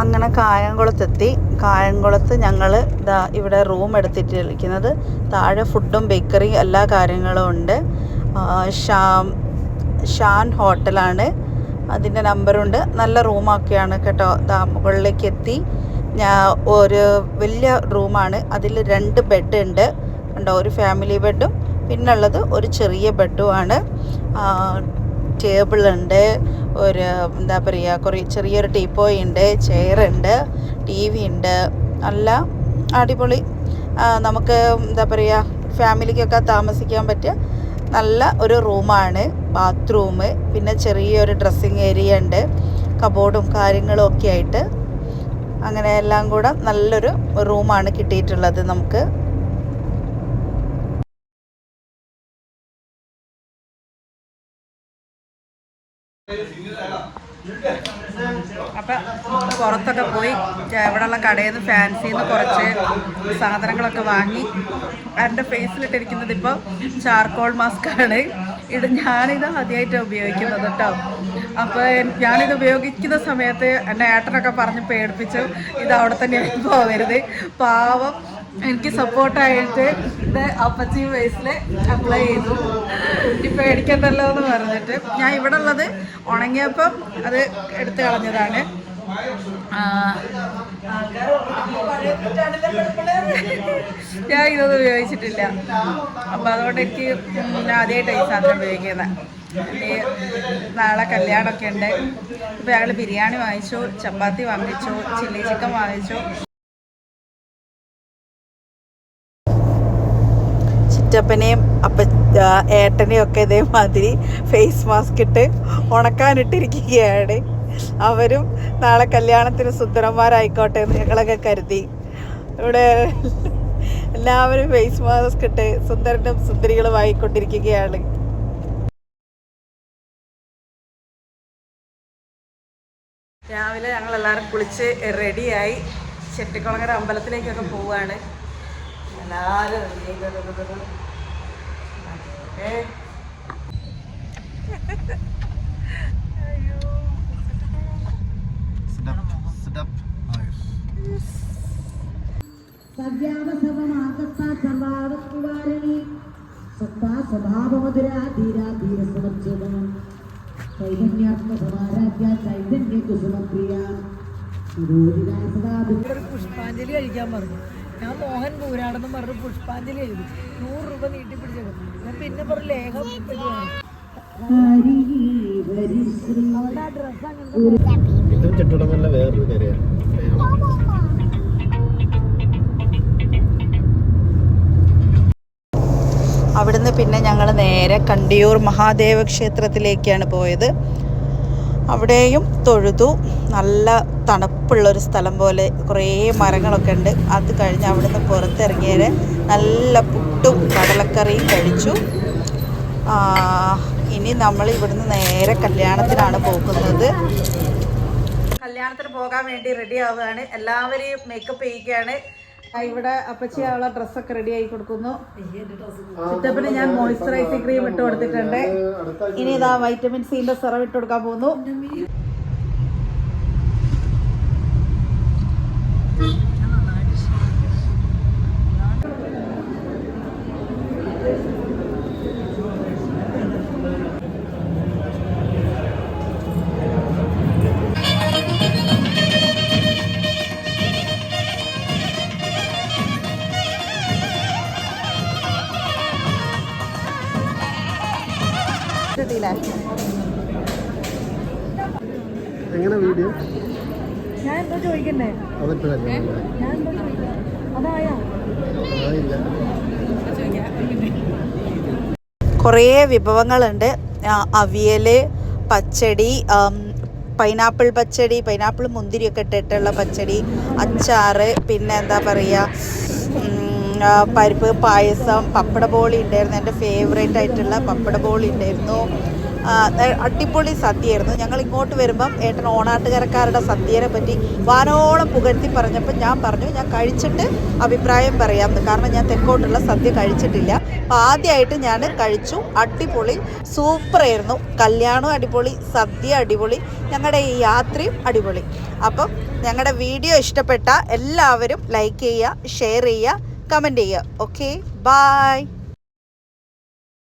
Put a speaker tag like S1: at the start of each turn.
S1: അങ്ങനെ കായംകുളത്തെത്തി. കായംകുളത്ത് ഞങ്ങൾ ഇതാ ഇവിടെ റൂം എടുത്തിട്ടിരിക്കുന്നത്. താഴെ ഫുഡും ബേക്കറിയും എല്ലാ കാര്യങ്ങളും ഉണ്ട്. ഷാം ഷാൻ ഹോട്ടലാണ്. അതിന്റെ നമ്പറുണ്ട്. നല്ല റൂമൊക്കെയാണ് കേട്ടോ. ദാ മുകളിലേക്ക് എത്തി ഞാൻ ഒരു വലിയ റൂമാണ്. അതിൽ രണ്ട് ബെഡ് ഉണ്ട്. കണ്ടോ? ഒരു ഫാമിലി ബെഡും പിന്നുള്ളത് ഒരു ചെറിയ ബെഡുമാണ്. ടേബിൾ ഉണ്ട് ഒരു എന്താ പറയുക കുറേ ചെറിയൊരു ടീപ്പോയ് ഉണ്ട് ചെയറുണ്ട് ടി വി ഉണ്ട് നല്ല അടിപൊളി. നമുക്ക് എന്താ പറയുക ഫാമിലിക്കൊക്കെ താമസിക്കാൻ പറ്റിയ നല്ല ഒരു റൂമാണ് ബാത്റൂം പിന്നെ ചെറിയൊരു ഡ്രസ്സിങ് ഏരിയ ഉണ്ട് കബോർഡും കാര്യങ്ങളും ഒക്കെ ആയിട്ട്. അങ്ങനെ എല്ലാം കൂടെ നല്ലൊരു റൂമാണ് കിട്ടിയിട്ടുള്ളത് നമുക്ക്. അപ്പം പുറത്തൊക്കെ പോയി. ഇവിടെയുള്ള കടയിൽ നിന്ന് ഫാൻസിയിൽ നിന്ന് കുറച്ച് സാധനങ്ങളൊക്കെ വാങ്ങി. എന്റെ ഫേസിലിട്ടിരിക്കുന്നത് ഇപ്പോൾ ചാർക്കോൾ മാസ്കാണ് ഇത് ഞാനിത് ആദ്യമായിട്ട് ഉപയോഗിക്കുന്നത് കേട്ടോ അപ്പോൾ ഞാനിത് ഉപയോഗിക്കുന്ന സമയത്ത് എന്റെ ഏട്ടനൊക്കെ പറഞ്ഞ് പേടിപ്പിച്ചു. ഇത് അവിടെ തന്നെ പോകരുത് പാവം. എനിക്ക് സപ്പോർട്ടായിട്ട് ഇത് അപ്പച്ചി വയസ്സിൽ അപ്ലൈ ചെയ്തു. ഇപ്പം പേടിക്കണ്ടല്ലോ എന്ന് പറഞ്ഞിട്ട്. ഞാൻ ഇവിടെ ഉള്ളത് ഉണങ്ങിയപ്പം അത് എടുത്തു കളഞ്ഞതാണ്. ഞാൻ ഇതൊന്നും ഉപയോഗിച്ചിട്ടില്ല. അപ്പം അതുകൊണ്ട് എനിക്ക് ആദ്യമായിട്ട് ഈ സാധനം ഉപയോഗിക്കുന്നത്. നാളെ കല്യാണമൊക്കെ ഉണ്ട്. ഇപ്പം ഞങ്ങൾ ബിരിയാണി വാങ്ങിച്ചു ചപ്പാത്തി വാങ്ങിച്ചു ചില്ലി ചിക്കൻ വാങ്ങിച്ചു. ചിറ്റപ്പനെയും അപ്പ ഏട്ടനെയും ഒക്കെ ഇതേമാതിരി ഫേസ് മാസ്ക് ഇട്ട് ഉണക്കാനിട്ടിരിക്കുകയാണ്. അവരും നാളെ കല്യാണത്തിന് സുന്ദരന്മാരായിക്കോട്ടെ എന്ന് ഞങ്ങളൊക്കെ കരുതി. ഇവിടെ എല്ലാവരും ഫേസ് മാസ്ക് ഇട്ട് സുന്ദരനും സുന്ദരികളും ആയിക്കൊണ്ടിരിക്കുകയാണ്. രാവിലെ ഞങ്ങൾ എല്ലാവരും കുളിച്ച് റെഡിയായി. ചെട്ടിക്കുളങ്ങര അമ്പലത്തിലേക്കൊക്കെ പോവുകയാണ് എല്ലാവരും ഏ
S2: സംഭാവക്കുവാരണി സത്താ സ്വഭാവമധുരാ ധീരാ ധീരസമച്ഛേദം ചൈതന്യാത്മസമാരാധ്യ ചൈതന്യ കുസുമപ്രിയ
S3: പുഷ്പാഞ്ജലി കഴിക്കാൻ പറഞ്ഞു. ഞാൻ മോഹൻ പൂരാടെന്ന് പറഞ്ഞ് പുഷ്പാഞ്ജലി എഴുതി. നൂറ് രൂപ നീട്ടി പിടിച്ചത് ഞാൻ പിന്നെ പറഞ്ഞ ലേഖം എഴുതുവാണ്.
S2: ഹരി ഹരിശ്രീ
S3: അവളുടെ ആ ഡ്രസ്സ് അങ്ങനെ
S4: ഇതും ചെട്ടുടമല്ല വേറൊരു കരയാണ്
S1: അവിടുന്ന് പിന്നെ ഞങ്ങൾ നേരെ കണ്ടിയൂർ മഹാദേവ ക്ഷേത്രത്തിലേക്കാണ് പോയത്. അവിടെയും തൊഴുതു. നല്ല തണുപ്പുള്ളൊരു സ്ഥലം പോലെ കുറേ മരങ്ങളൊക്കെ ഉണ്ട്. അത് കഴിഞ്ഞ് അവിടുന്ന് പുറത്തിറങ്ങിയത് നല്ല പുട്ടും കടലക്കറിയും കഴിച്ചു. ഇനി നമ്മൾ ഇവിടുന്ന് നേരെ കല്യാണത്തിനാണ് പോകുന്നത്. കല്യാണത്തിന് പോകാൻ വേണ്ടി റെഡി ആവുകയാണ്. എല്ലാവരെയും മേക്കപ്പ് ചെയ്യുകയാണ്. ഇവിടെ അപ്പച്ചി അവളെ ഡ്രസ്സൊക്കെ റെഡി ആയി കൊടുക്കുന്നു. ചുറ്റപ്പിന് ഞാൻ മോയ്സ്ചറൈസിംഗ് ക്രീം ഇട്ട് കൊടുത്തിട്ടുണ്ട്. ഇനി ഇതാ വൈറ്റമിൻ സിന്റെ സിറം ഇട്ട് കൊടുക്കാൻ പോകുന്നു.
S4: എങ്ങനെ വീഡിയോ?
S3: ഞാൻ എന്തോ ചോദിക്കണ്ടേ?
S4: അതിപ്പോഴല്ലേ
S3: ഞാൻ എന്തോ അതായാ?
S4: ആയില്ല
S1: കുറേ വിഭവങ്ങളുണ്ട്. അവിയൽ അവിയൽ പച്ചടി പൈനാപ്പിൾ പച്ചടി പൈനാപ്പിൾ മുന്തിരിയൊക്കെ ഇട്ടിട്ടുള്ള പച്ചടി അച്ചാറ് പിന്നെ എന്താ പറയുക പരിപ്പ് പായസം പപ്പട ബോളി ഉണ്ടായിരുന്നു. എന്റെ ഫേവറേറ്റ് ആയിട്ടുള്ള പപ്പട ബോളി ഉണ്ടായിരുന്നു. അടിപൊളി സദ്യയായിരുന്നു. ഞങ്ങൾ ഇങ്ങോട്ട് വരുമ്പം ഏട്ടൻ ഓണാട്ടുകരക്കാരുടെ സദ്യയെ പറ്റി വാനോളം പുകഴ്ത്തി പറഞ്ഞപ്പോൾ ഞാൻ പറഞ്ഞു ഞാൻ കഴിച്ചിട്ട് അഭിപ്രായം പറയാമെന്ന് കാരണം ഞാൻ തെക്കോട്ടുള്ള സദ്യ കഴിച്ചിട്ടില്ല. അപ്പോൾ ആദ്യമായിട്ട് ഞാൻ കഴിച്ചു. അടിപൊളി സൂപ്പറായിരുന്നു കല്യാണം അടിപൊളി സദ്യ അടിപൊളി ഞങ്ങളുടെ ഈ യാത്രയും അടിപൊളി. അപ്പം ഞങ്ങളുടെ വീഡിയോ ഇഷ്ടപ്പെട്ട എല്ലാവരും ലൈക്ക് ചെയ്യുക ഷെയർ ചെയ്യുക. കമൻറ്റ് ചെയ്യുക ഓക്കെ ബായ്